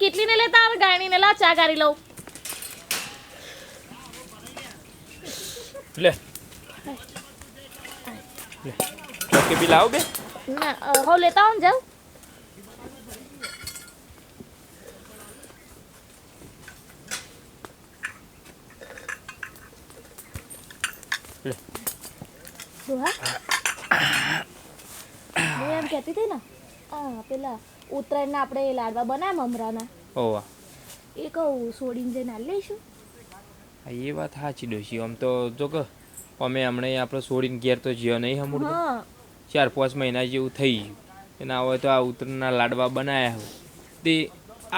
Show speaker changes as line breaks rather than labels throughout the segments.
કેટલી ને લેતા આવે? ગાયણી ને લા ચા ગારી લઉં.
લે. લે. બી લાવ બે?
ના હો લેતા આવું ને જાવ
લે.
ડોહા હું એમ કહેતી હતી ને હા પેલા ઉત્તરાયણના આપણે લાડવા બનાવ્યા મમરાના
ઓવા.
એ કહું છોડીને જઈને આલી લઈશું.
હા, એ વાત સાચી ડોશી. આમ તો જો કે અમે હમણાં આપણે છોડીને ઘેર તો જ્યો નહીં હમું ચાર પાંચ મહિના જેવું થઈ ગયું. એના હોય તો આ ઉત્તરના લાડવા બનાવ્યા હોય તે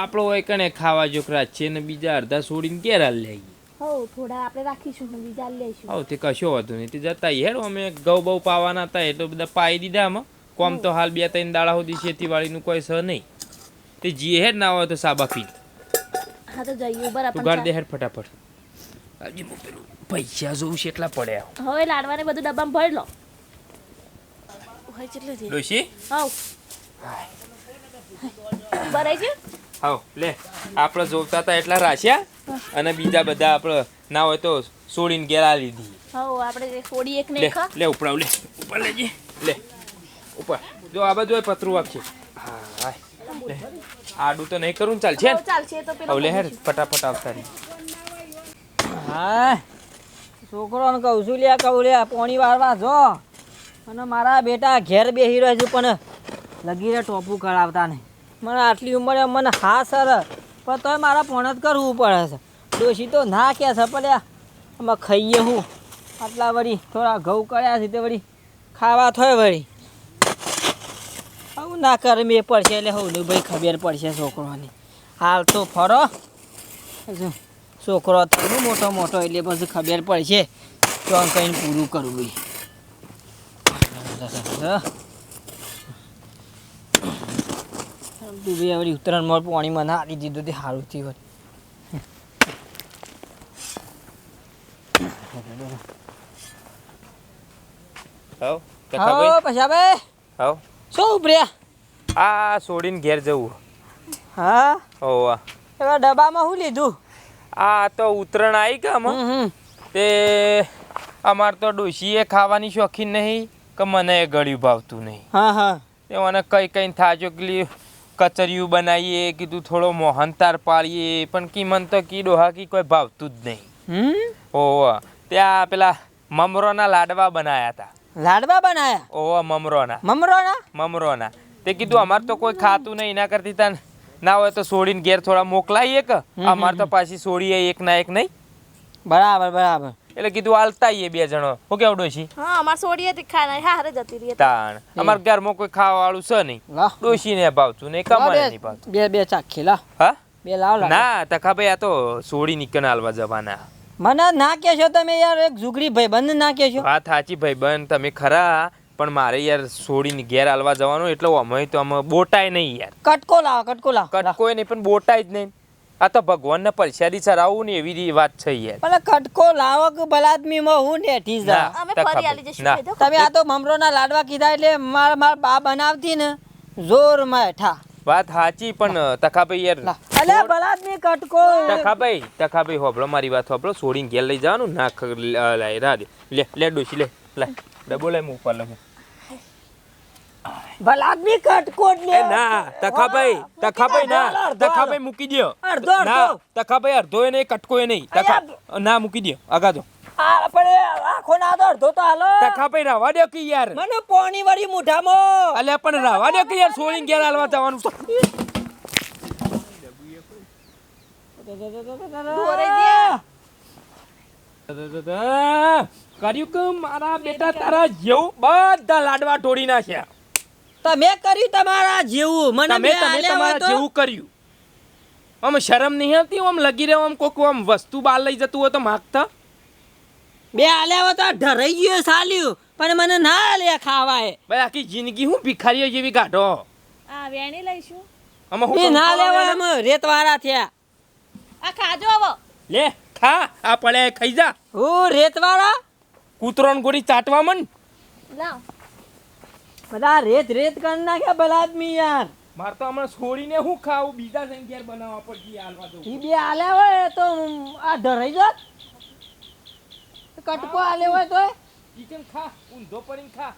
આપણો હોય કને ખાવા જોકરા છે ને બીજા અડધા છોડીને ઘેર હાલ લઈ
હોવ થોડા આપણે રાખીશું ને બીજા લઈશું.
હોવ તે કશો વાંધો નહીં. તે જતા હેડ અમે ઘઉં બહુ પાવાના હતા એટલે બધા પાઈ દીધા આમાં. કોમ તો હાલ બે ત્રણ દાડા સુધી ખેતીવાડીનું કોઈ સ નહીં. તે જીએ હેડ ના હોય તો સાબા પી
હા તો જઈએ ઉપર
તું ગાડી દે હેડ ફટાફટ. આજે હું પેલું પૈસા જોઉં છે એટલા પડ્યા
હવે લાડવાને બધું ડબ્બામાં ભરી લો. હોય કેટલે છે?
ડોશી?
હાવ. ભરાઈ છે?
હાવ લે આપણે જોતા હતા એટલા રાખ્યા અને બીજા બધા આપણે ના હોય તો છોડીને ગેરા લીધી
હાવ આપણે છોડી એક ને
લે લે ઉપડાવ લે. ઉપર લેજે લે ઉપર જો આ બાજુ પતરું આપશે હા હાય. આડું તો નહીં કરું ચાલ છે
ચાલશે તો પેલો
લે હેડ ફટાફટ આવતા રહી.
હા છોકરોને કહું છું લ્યા કહું લ્યા પોણી વારવા જો. અને મારા બેટા ઘેર બેસી રહ્યો છું પણ લગી રે ટોપું કરાવતા નહીં. મને આટલી ઉંમરે મને હા સર પણ તોય મારા પોણ જ કરવું પડે છે. ડોશી તો ના કે છે પણ આમાં ખાઈએ હું. આટલા વળી થોડા ઘઉં કર્યા છે તે વળી. ખાવા થોય વળી. ના કરે મેં પડશે એટલે હું ભાઈ ખબર પડશે છોકરોની. હાલ તો ફરો. છોકરો થયો મોટો મોટો એટલે પછી ખબર પડશે. તો આમ પૂરું કરવું ભાઈ. વળી ઉત્તરાયણમાં પાણી મને હારી દીધું તે સારું થયું
હોય
હા પછી આવે
હાવ.
શું ઉપર્યા
આ છોડીને ઘેર જવું.
હા?
ઓવા
એવા ડબ્બામાં શું લીધું?
આ તો ઉતરણ આવી કે આમાં? તે અમાર તો ડોશીએ ખાવાની શોખીન નહીં કે મને એ ગળ્યું ભાવતું નહીં.
હા હા.
તે મને કઈ કઈ થાજો કે કચરિયું બનાવીએ કીધું થોડો મોહનતાર પાડીએ પણ કી મન તો કી ડોહા કી કોઈ ભાવતું જ નહીં. ઓવા ત્યાં પેલા મમરોના લાડવા બનાયા હતા
લાડવા બનાયા?
ઓવા મમરોના.
મમરોના?
મમરોના. તે કીધું અમારે તો કોઈ ખાતું નહીં એના કરતી તને ના હોય તો છોડીને ઘેર થોડા મોકલાઈએ કે અમારે તો પાછી છોડીએ એક ના એક નહીં.
બરાબર બરાબર.
એટલે કીધું હાલતા આઈએ બે જણો. હું કેવું ડોશી?
હા અમાર છોડીએ તે ખાના હા હારે જતી રહી
તાણ. અમાર ઘરમાં કોઈ ખાવા વાળું છે નહીં.
ડોશી
ને ભાવતું નહીં કમાને નહીં ભાવતું
બે બે ચાખી લા.
હા?
બે લાવ
ના તખા ભાઈ આ તો સોડી નીકળ હાલવા જવાના
મને ના કહેશો તમે યાર એક ઝુગડી ભાઈ બંધ ના કહેશો.
હા સાચી ભાઈ બંધ તમે ખરા. પણ મારે યાર છોડીને ઘેર હાલવા જવાનું એટલે અમે તો અમે બોટાય નહીં યાર.
કટકો લાવ કટકો લાવ.
કટકો નહીં પણ બોટાય જ નહીં. આ તો ભગવાનને પરસાદી ચરાવું ને એવી વાત છે યાર.
પણ કટકો લાવો કે બલાદમીમાં હું નેઠી જા
અમે ફરી આલી
ના.
તો.
તમે આ તો મમરોના લાડવા કીધા એટલે મારા માર બા બનાવતી ને જોરમાં ઠા
વાત સાચી પણ તખાભાઈ યાર
અલે બલાદમી કટકો.
તખાભાઈ તખાભાઈ હોબળો મારી વાત હોબળો છોડીને ઘેર લઈ જવાનું ના ખ- લ- લાય રા દે. લે લે ડોશી લે લાય. ડબો લે હું ઉપર લઉં
બલાદમી કટકો જ
ના તખાભાઈ તખાભાઈ ના તખાભાઈ મૂકી દ્યો.
અડધો, અડધો.
ના તખાભાઈ અડધો એ નહીં કટકો એ નહીં. તખા ના મૂકી દ્યો આગા જો
આ આખો ના તો અડધો તો હાલો.
તખાભાઈ રવા દો કે યાર?
મને પોણી વાળી મુઠામાં
અલે પણ રવા દો કે યાર? સોડીને ઘેર હાલવા જવાનું છે. કર્યું કે મારા બેટા તારા જેવું બધા લાડવા તોડી નાખ્યા?
તમે કર્યું તમારા જેવું. મને
તમે તમે
હોય
તમારા જેવું કર્યું. આમ શરમ નહીં આવતી આમ લગી રહ્યો આમ કોક આમ વસ્તુ બહાર લઈ જતું હોય તો માગતા?
બે આલ્યા હોય તો ઢરાઈ ગયો સાલ્યું. પણ મને ના આલ્યા ખાવાય
ભાઈ આખી જિંદગી હું ભિખારીઓ જેવી કાઢો.
આ વેણી લઈશું.
આમાં હું
ના લેવા અમે રેતવાળા થયા.
આ ખાજો હવે
લે ખા. આ પડે ખાઈ જા.
હું રેતવાળા?
કૂતરો ગોળી ચાટવા મન
લાવ.
બધા રેત રેત કરી નાખ્યા ભલા આદમી યાર
મારે તો હમણાં છોડીને હું ખાવું? બીજા જઈને ઘેર બનાવવા પડતી હાલવા દઉં.
ઈ બે આલ્યા હોય તો આ ધરાઈ જાત. કટકો આલે હોય તો
કિચન ખા? ઊંધો પડીને ખા.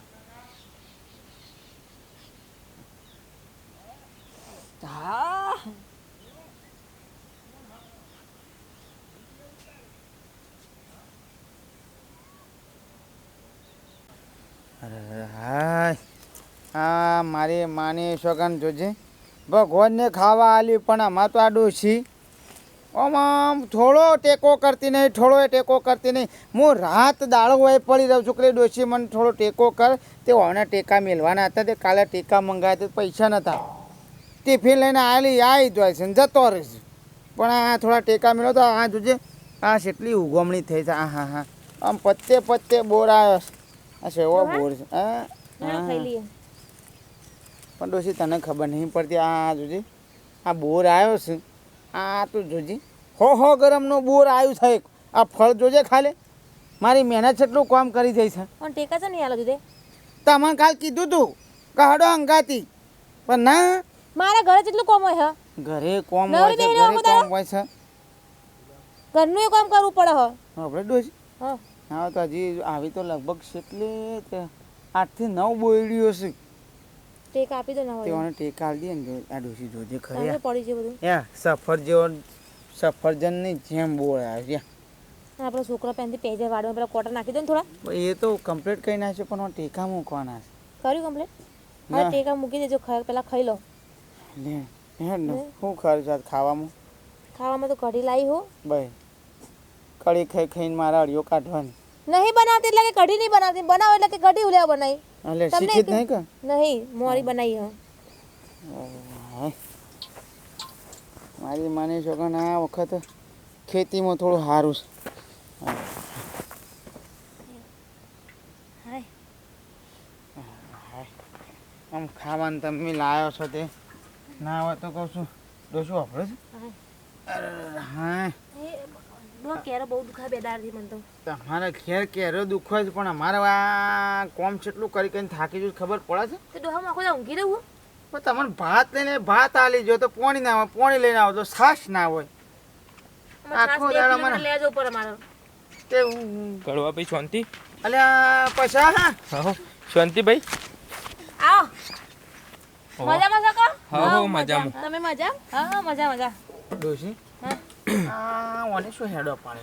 હા.
આ મારી માની સોગન જોજે. ભગવાનને ખાવા આલી પણ આમાં તો આડું છી આમ થોડો ટેકો કરતી નહીં થોડો એ ટેકો કરતી નહીં. હું રાત દાળ હોય પડી રહું છું કે ડોશી મને થોડો ટેકો કર. તે ઓને ટેકા મેળવાના હતા તે કાલે ટેકા મંગાવ્યા તે પૈસા નહોતા ટિફિન લઈને આલી આવી જાય છે જતો રહેશે પણ આ થોડા ટેકા મેળવો તો આ જોજે આ કેટલી ઉગમણી થઈ છે આ હા હા. આમ પત્તે પત્તે બોર આવ્યો છે. આ સેવો બોર છે. હા
હા
પણ ડોશી તને ખબર નહીં પડતી આ જોજે આ બોર આવ્યો છે. આ તું જોજે હો હો ગરમનો બોર આવ્યું છે આ ફળ જોજે ખાલે. મારી મહેનત એટલું કામ કરી જઈ છે.
પણ ટેકા છે નહીં આલો દીધે
તમને કાલ કીધું તું કે હડો અંગાતી. પણ ના.
મારા ઘરે જેટલું કોમ હોય હા.
ઘરે કોમ હોય છે ઘરે કોમ હોય છે.
ઘરનું એ કામ કરવું પડે હા.
આપણે ડોશી.
હા.
હા તો હજી આવી તો લગભગ કેટલી આઠથી નવ બોયડીઓ છે.
ટેકા આપી દો ના હોય
તેઓને ટેક આલી દે ને આ ડોસી જોજે ખરી.
હવે. પડી છે બધું.
યા સફરજન સફરજનની જેમ બોળ આવે
અને આપણા છોકરા પેનથી પેજે વાળવા પેલા કોટર નાખી દો ને થોડા.
એ તો કમ્પ્લીટ કરી નાખ્યો પણ ટેકા મૂકવાના
કર્યું કમ્પ્લીટ
હા.
ટેકા મૂકી દેજો પેલા ખાઈ લો.
લે હે ને શું ખર્ચ આ ખાવામાં?
ખાવામાં તો કઢી લાવી હો.
ભાઈ કઢી ખાઈ ખાઈને મારા અડિયો કાઢવાની.
નહીં બનાવતી એટલે કે કઢી નહીં બનાવતી. બનાવો એટલે કે કઢી ઉલ્યા બનાવી.
એટલે
તમને
શીખી નહીં કે
નહીં મોરી બનાવી હા.
મારી માની છોકરાને આ વખત ખેતીમાં થોડું સારું છે.
હાય.
આમ ખાવાનું તમે લાવ્યો છો તે? ના હોય તો કહું છું ડોશું વાપરો છે? અરે હા
બહુ કેરો બહુ દુખા બે દાડથી મને તો.
તમારે ઘેર કેરો દુખો છે પણ અમારે આ કોમ કેટલું કરી કરીને થાકી જવું ખબર પડે છે?
તો ડોહા આખો ઊંઘી રહું
પણ તમને ભાત લઈને ભાત આલી જો તો પોણી ના હોય પોણી લઈને આવો તો છાશ ના હોય. આખો દાડો મને-
લેવા જવું પડે મારે
તે
કડવા ભાઈ શાંતિ?
અલ્યા પૈસા હા?
હા શાંતિ ભાઈ?
આવો.
મજા
મજામાં છો કો?
હા, હો, મજામાં.
તમે મજા? હા મજા મજા.
ડોશી? ઓને શું હેડો પાડે?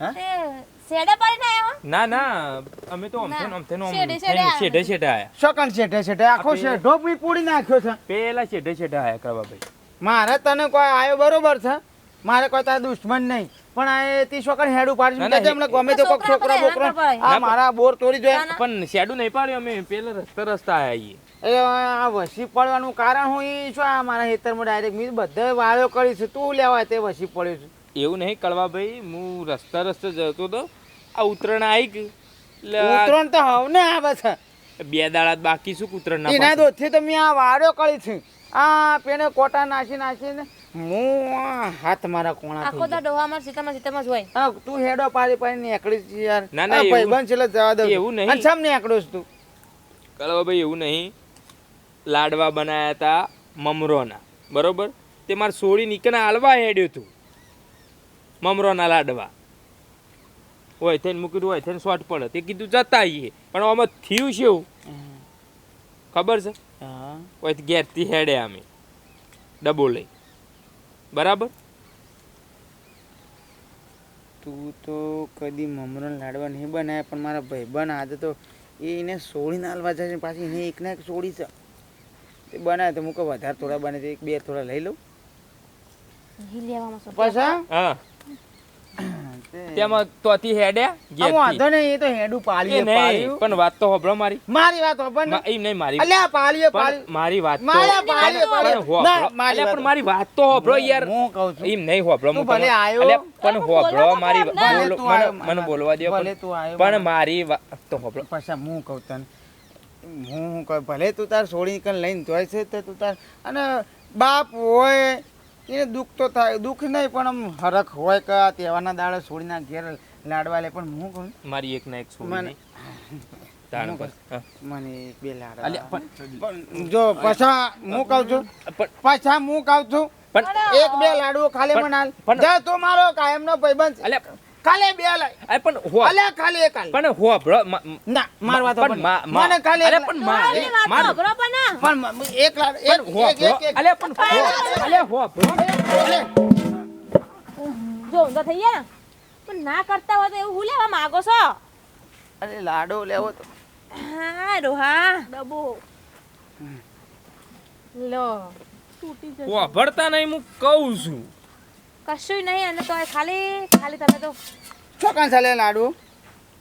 તે સેડા પાડીને આવ્યા? હો?
ના ના અમે તો અમથે
ના.
અમથે નો
શેઢે શેઢે આયા.
શેઢે શેઢે આયા.
શકન શેઠે શેઠે આખો
આપે-
બી પૂડી નાખ્યો છે.
પેલા શેઢે શેઢે આયા કરવા ભાઈ.
મારે તને કોઈ આવ્યો બરોબર છે? મારે કોઈ તારા દુશ્મન નહીં. પણ આ તી છોકરા હેડું પાડી
ના, ના,
હમણાં ગમે તો કોઈક
છોકરા
બોકરા આ મારા બોર તોડી જોઈએ.
પણ શેડું નહીં પાડ્યું અમે. પેલા રસ્તા રસ્તા આયા છીએ
એ આ વસી પડવાનું કારણ હું એ છું આ મારા ખેતરમાં ડાયરેક્ટ મેં બધે વાળો કરી છે તું લેવાય તે વસી પડ્યું છું.
એવું નહીં કળવા ભાઈ હું રસ્તા રસ્તે જતો તો આ ઉત્તરાયણ આવી ગયું. એટલે આ
ઉતરણ તો હવને આવે છે
બે દાડા બાકી શું ઉત્તરાયણ
એના દોથી તો મેં આ વાળો કરી છું. આ પેને કોટા નાસી નાસીને હું હાથ મારા કોણા
આખો દા ડોહામાં સીતામાં સીતામાં જ હોય.
હા તું હેડો પાડી પાડી નીકળી છે યાર.
ના, ના,
ભાઈ છે એટલે જવા દઉં
એવું નહીં.
અને સમ નીકળ્યો છે તું.
કળવા ભાઈ એવું નહીં. લાડવા બનાવ્યા હતા મમરોના. બરોબર? તે મારે સોળી નીકળે હાલવા હેડ્યું હતું મમરોના લાડવા. હોય થઈને મૂક્યું હોય થઈને શોર્ટ પડે. તે કીધું જતા આવીએ પણ આમાં થયું છે એવું. ખબર છે? હોય ઘેરથી હેડે અમે ડબો લઈ. બરાબર?
તું તો કદી મમરો લાડવા નહીં બનાવ્યા પણ મારા ભાઈબંધ આજે તો એને સોળીને હાલવા જાય છે પાછી એને એકના એક સોળી છે. તે બનાવે તો મૂકો વધારે થોડા બને તો એક બે થોડા લઈ લઉં.
નહીં લેવામાં શું
પાછા
હા? તેમાં તોથી હેડ્યા
આ વાંધો નહીં એ તો હેડું
એ
પાલીએ.
પણ વાત તો હોભળો મારી.
મારી વાત હોભળ
એમ નહીં મારી
અલ્યા પાલીએ
પણ મારી વાત તો
મારા
હોભળો.
મારી
પણ મારી વાત તો હોભળો યાર.
હું કહું છું.
એમ નહીં હોભળો
તું
હું
ભલે આયો.
અલ્યા, પણ મારી મને બોલવા દે
ભલે
પણ-
તું આયો,
પણ મારી વાત તો હોબળો
પાછા હું કહું તને હું શું કહું ભલે તું તાર સોળી કન લઈને તોય છે તો તું તાર અને બાપ હોય એને દુઃખ તો થાય દુઃખ નહીં પણ આમ હરખ હોય કે આ તહેવારના દાડે સોળીના ઘેર લાડવા લે પણ હું કહું?
મારી એક ના એક
મને- હું
હા.
મને બે લાડવા
પણ
જો પાછા હું કહું છું પાછા હું કહું છું
પણ
એક બે લાડુ ખાલી
પણ-
જા તું મારો કાયમનો ભાઈબંધ. ખાલી બે લાય
અરે પણ હો.
અલે ખાલી એક આલે
પણ હો બ્રો
ના મારવા તો
પણ
મને ખાલી
અરે પણ
લા-
મા-
એની
માર-
બ્રો પણ ના.
પણ એક લાડુ એક
હો અલે પણ હો. અલે હો બ્રો.
જો ઊંધા થઈ ગયા પણ ના કરતા હોય તો એવું હું લેવા માંગો છો?
અરે લાડુ લેવો તો.
હા રોહા. ડબો. લો. તૂટી જશે.
ઓ ભરતા નહીં હું કહું છું.
કશું નહીં અને તો ખાલી ખાલી તમે તો
ચોકન ચાલે લાડુ.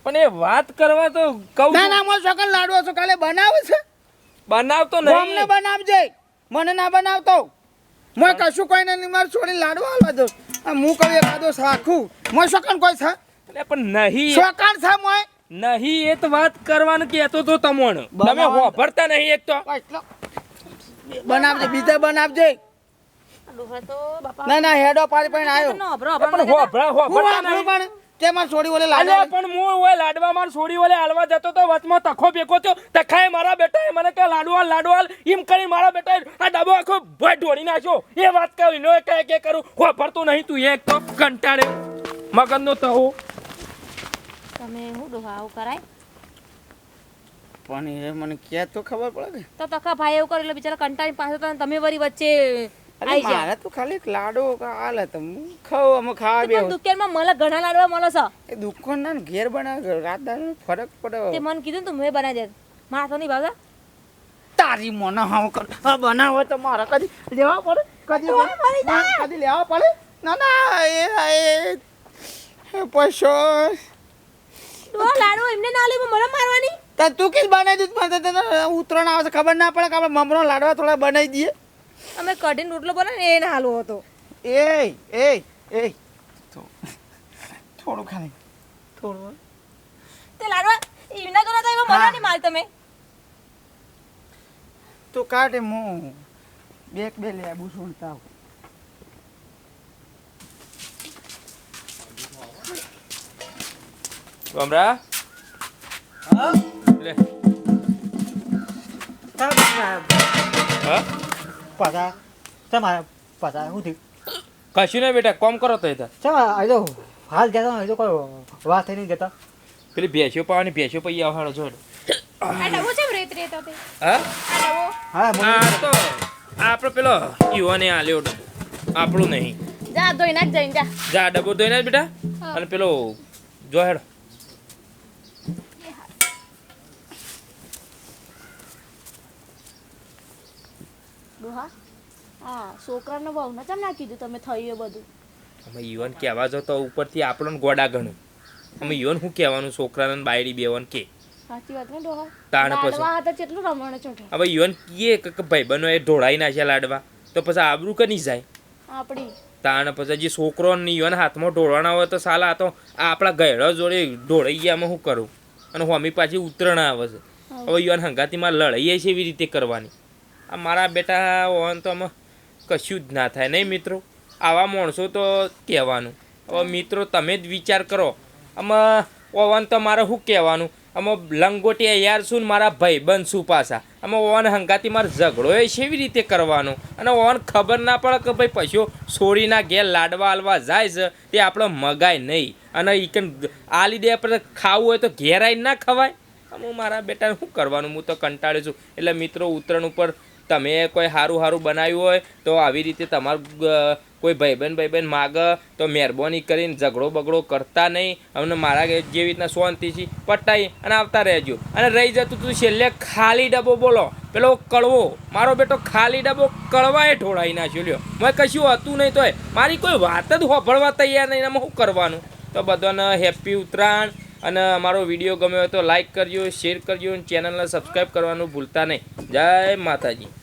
પણ એ વાત કરવા તો કહું
ના ના મો ચોકન લાડુ છો કાલે બનાવે છે.
બનાવતો નહીં.
અમને બનાવજે. મને ના બનાવતો. મોય કશું કોઈ નહીં મારે છોડી લાડુ આલવા દો. હું કહું એકાદો સાખું મોય ચોકન કોઈ છે?
એટલે પણ નહીં.
ચોકન છે મોય?
નહીં એ તો વાત કરવાનું કહેતો તો તમોણ તમે. હોભરતા નહીં એક તો.
એટલો. બનાવજે બીજા બનાવજે.
ડોહા તો બાપા.
ના ના હેડો પાડી પણ આવ્યો.
પણ
હું
હોભરતા
વાપરું
નહીં.
પણ તેમાં છોડી ઓલે
લાડવા પણ હું ઓય લાડવા માર છોડી ઓલે હાલવા જતો તો વચમાં તખો ભેગો થયો. તખાએ મારા બેટાએ મને કે લાડવાલ લાડવાલ એમ કરી મારા બેટાએ આ ડબો આખો ભય ઢોળી નાખ્યો. એ વાત કરી નો કે કે કરું. હોભરતો નહીં તું એક તો કંટાળે. મગનનો તહો
તમે હું ડોહા કરાય?
પણ એ મને કે તો ખબર પડે કે?
તો તકા ભાઈ એવું કરે એટલે બિચારા કંટાળી પાછો તો તમે વરી વચ્ચે
અરે
આઈ
તો ખાલી એક લાડુ હાલ હતો હું ખાઉં અમે ખાવા બે
દુકાનમાં ઘણા લાડવા મળે છે.
એ દુકાન ના ઘેર બનાવે રાત દાડો ફરક
તે મને કીધું ને મેં બનાવી દે. મારા તો નહીં ભાવે.
તારી મને હાવ કર. હા બનાવો તો મારે કદી લેવા પડે? કદી કદી લેવા પડે? ના ના એ એ એ પૈસો
તો લાડવો એમને ના લે મને મારવાની.
તા કીધ બનાવી દીધું મને ઉતરણ આવે ખબર ના પડે કે આપણે મમરો લાડવા થોડા બનાવી દઈએ.
અમે કઢીને રોટલો બનાવે ને એ ના હાલવો હતો.
એ એ એ તો થોડું ખાલી થોડું
તે લાડવા એમના તો એવા એમાં મને નહીં માલ તમે.
તો કાઢે હું. બેક બે લે આબુ સુણતા આવું.
કમરા લે. હા?
પાછા ચમ પાછા શું થયું?
કશું નહીં બેટા કોમ કરો તો એ તો
ચા આ તો હાલ જતા તો કોઈ વાત થઈ નહીં જતા.
પેલી ભેંસો પાવાની ભેંસ્યો પૈ આવવાનો છો હા
હા?
આપણે પેલો યુવાને આલ્યો ડબ્બો. આપણું નહીં.
જા ધોઈ નાખ જઈને જા.
જા ડબ્બો ધોઈ નાખ બેટા. અને પેલો જો હેડો
ડોહા હા છોકરાનો બહુ ના ચમ ના કીધું તમે થયું એ બધું?
અમે યુવાન કહેવા જો તો ઉપરથી આપણને ગોડા ગણું. અમે યુવાન શું કહેવાનું છોકરાને બાયડી બેવન કે.
સાચી વાત ને ડોહા?
તાણ પછી.
હતા કેટલું રમણ ચોઠા
હવે યુવાન કીએ કે ભાઈબંધો એ ઢોળાઈ નાખ્યા લાડવા તો પછી આબરૂ કની જાય?
આપણી.
તાણ પછી જે છોકરો ને યુવાન હાથમાં ઢોળવાના હોય તો સાલા તો આ આપણા ગયડા જોડે ઢોળાઈ ગયા અમે શું કરું? અને હોમી પાછી ઉતરણ આવે છે. હવે યુવાન હંગાતીમાં લડાઈએ છે એવી રીતે કરવાની. આ મારા બેટા હોવાન તો આમાં કશું જ ના થાય. નહીં મિત્રો? આવા માણસો તો કહેવાનું. હવે મિત્રો, તમે જ વિચાર કરો. આમાં, ઓવન તો મારે શું કહેવાનું? આમાં લંગોટિયા યાર શું મારા ભાઈબંધ શું પાછા. આમાં ઓવન હંગાતી મારે ઝઘડો એ કેવી રીતે કરવાનો? અને ઓવન ખબર ના પડે કે ભાઈ પછી છોડીના ઘેર લાડવા આલવા જાય છે તે આપણે મગાય નહીં. અને ઈકન આલી દે આપણે ખાવું હોય તો ઘેરાય ના ખવાય? હું મારા બેટાને શું કરવાનું? હું તો કંટાળ્યો છું. એટલે મિત્રો, ઉત્તરાયણ ઉપર તમે કોઈ સારું સારું બનાવ્યું હોય, તો આવી રીતે તમારું કોઈ ભાઈબંધ ભાઈબંધ માગ, તો મહેરબાની કરીને ઝઘડો બગડો કરતા નહીં. અમને મારા જેવી રીતના શાંતિથી પટાઈ અને આવતા રહેજો. અને રહી જતું તું છેલ્લે ખાલી ડબ્બો બોલો. પેલો કડવો. મારો બેટો ખાલી ડબ્બો કડવાએ ઢોળાઈ નાખ્યો. લ્યો. મેં કશું હતું નહીં તોય. મારી કોઈ વાત જ હોભળવા તૈયાર નહીં. એમાં શું કરવાનું? તો બધાને હેપી ઉત્તરાયણ. અને અમારો વીડિયો ગમ્યો હોય તો લાઇક કરજો શેર કરજો અને ચેનલને સબસ્ક્રાઈબ કરવાનું ભૂલતા નહીં. જય માતાજી.